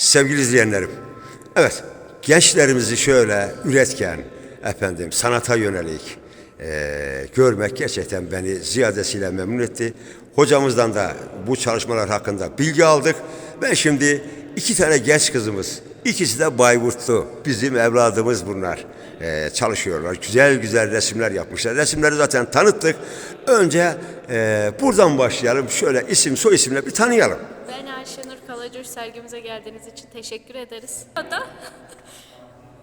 Sevgili izleyenlerim, evet gençlerimizi şöyle üretken, efendim sanata yönelik eee, görmek gerçekten beni ziyadesiyle memnun etti. Hocamızdan da bu çalışmalar hakkında bilgi aldık. Ben şimdi iki tane genç kızımız, ikisi de Bayburtlu, bizim evladımız bunlar. Eee, çalışıyorlar, güzel güzel resimler yapmışlar. Resimleri zaten tanıttık. Önce eee, buradan başlayalım, şöyle isim soy isimle bir tanıyalım. Ben Ayşenur Kalacur sergimize geldiğiniz için teşekkür ederiz. Da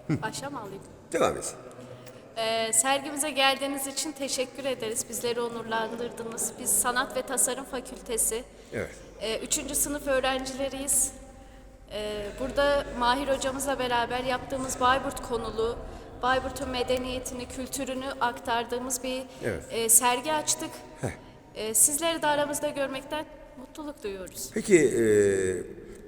Başa mı alayım? Devam et. Ee, sergimize geldiğiniz için teşekkür ederiz. Bizleri onurlandırdınız. Biz Sanat ve Tasarım Fakültesi. Evet. e, Üçüncü sınıf öğrencileriyiz. Ee, burada Mahir hocamızla beraber yaptığımız Bayburt konulu, Bayburt'un medeniyetini, kültürünü aktardığımız bir Evet. e, sergi açtık. Ee, sizleri de aramızda görmekten mutluluk duyuyoruz. Peki eee,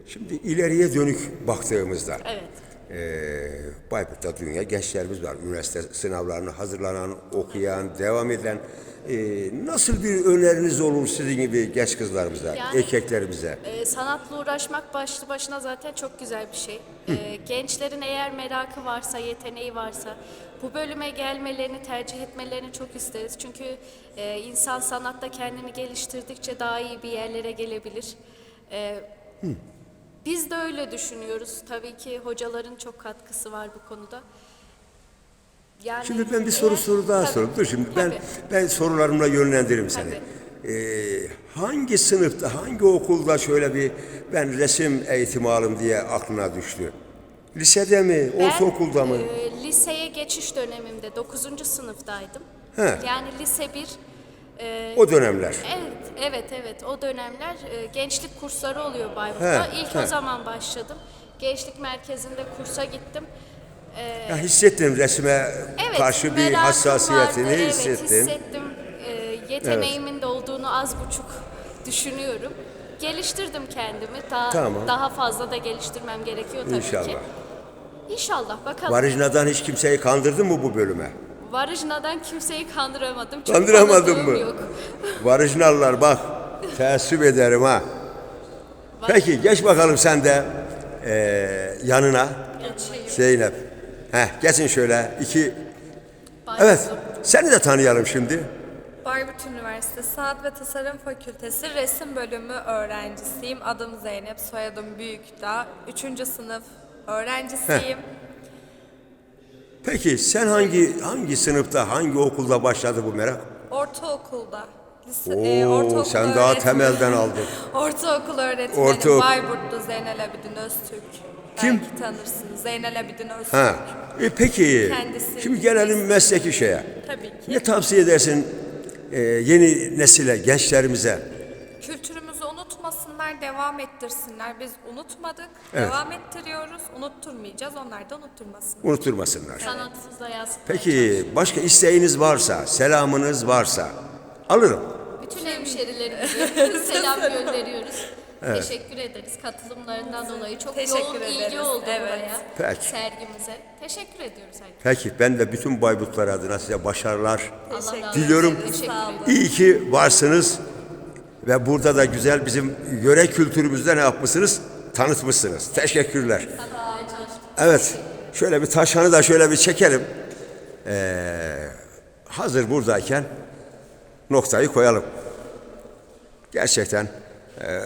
şimdi ileriye dönük baktığımızda Evet. Eee Bayburt'ta dünya gençlerimiz var. Üniversite sınavlarını hazırlanan, okuyan, devam eden. Eee, nasıl bir öneriniz olur sizin gibi genç kızlarımıza, Yani- erkeklerimize? Ee, sanatla uğraşmak başlı başına zaten çok güzel bir şey. Ee, gençlerin eğer merakı varsa, yeteneği varsa bu bölüme gelmelerini, tercih etmelerini çok isteriz. Çünkü e, insan sanatta kendini geliştirdikçe daha iyi bir yerlere gelebilir. Ee, Biz de öyle düşünüyoruz. Tabii ki hocaların çok katkısı var bu konuda. Yani Şimdi ben bir soru eğer- soru daha Tabii, sorayım. Dur şimdi ben tabii. ben sorularımla yönlendiririm seni. Eee, hangi sınıfta, hangi okulda şöyle bir ben resim eğitimi alayım diye aklına düştü? Lisede mi, Ben, ortaokulda mı? e, liseye geçiş dönemimde 9. sınıftaydım. He. Yani lise 1 e, O dönemler. Evet, evet, evet. O dönemler e, gençlik kursları oluyor Bayburt'ta. He, İlk he. o zaman başladım. Gençlik merkezinde kursa gittim. Ya hissettin resme Evet, karşı bir hassasiyetini vardı, evet, hissettin. hissettim. E, yeteneğimin de olduğunu az buçuk düşünüyorum. Geliştirdim kendimi. Daha, Tamam. daha fazla da geliştirmem gerekiyor tabii ki. İnşallah. İnşallah bakalım. Varijna'dan hiç kimseyi kandırdın mı bu bölüme? Varijna'dan kimseyi kandıramadım. Çünkü Kandıramadın mı? Yok. Bak, teessüp ederim ha. Peki geç bakalım sen de eee, yanına Geçeyim. Zeynep. Heh, geçin şöyle iki. Bayburt'um. Evet, seni de tanıyalım şimdi. Bayburt Üniversitesi Sanat ve Tasarım Fakültesi Resim Bölümü öğrencisiyim. Adım Zeynep, soyadım Büyükdağ. Üçüncü sınıf öğrencisiyim. Peki sen hangi hangi sınıfta, hangi okulda başladı bu merak? Ortaokulda. Lise, Oo, e, ortaokul sen daha öğretmeni- temelden aldın. Ortaokul öğretmenim Ortaokul. Bayburtlu Zeynel Abidin Öztürk. Kim? Belki tanırsınız. Zeynel Abidin Öztürk. Ha. E peki, Kendisi. şimdi gelelim mesleki şeye. Tabii ki. Ne tavsiye edersin e, yeni nesile, gençlerimize? Kültürümüzü unutmasınlar, devam ettirsinler. Biz unutmadık, Evet. devam ettiriyoruz. Unutturmayacağız, onlar da unutturmasın. Unuturmasınlar. Sanatsız da yansıtmaya Peki başka isteğiniz varsa, selamınız varsa alırım. Bütün hemşerilerimize selam gönderiyoruz. Teşekkür ederiz katılımlarından dolayı. Çok Teşekkür yoğun ilgi ederiz. oldu Evet. buraya. Peki. Sergimize. Teşekkür ediyoruz herkese. Peki ben de bütün Bayburtlar adına size başarılar Allah razı olsun. diliyorum. Teşekkür ederim. İyi ki varsınız ve burada da güzel bizim yöre kültürümüzde ne yapmışsınız? Tanıtmışsınız. Teşekkürler. Evet, şöyle bir taşanı da şöyle bir çekelim. Ee, hazır buradayken noktayı koyalım. Gerçekten ee,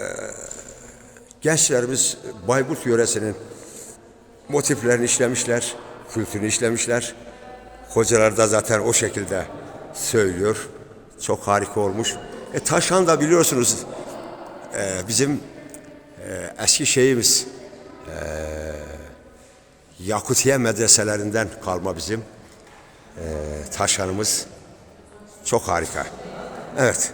gençlerimiz Bayburt yöresinin motiflerini işlemişler, kültürünü işlemişler. Hocalar da zaten o şekilde söylüyor. Çok harika olmuş. E, Taşan da biliyorsunuz e, bizim e, eski şeyimiz e, Yakutiye medreselerinden kalma bizim e, Taşanımız. Çok harika. Evet.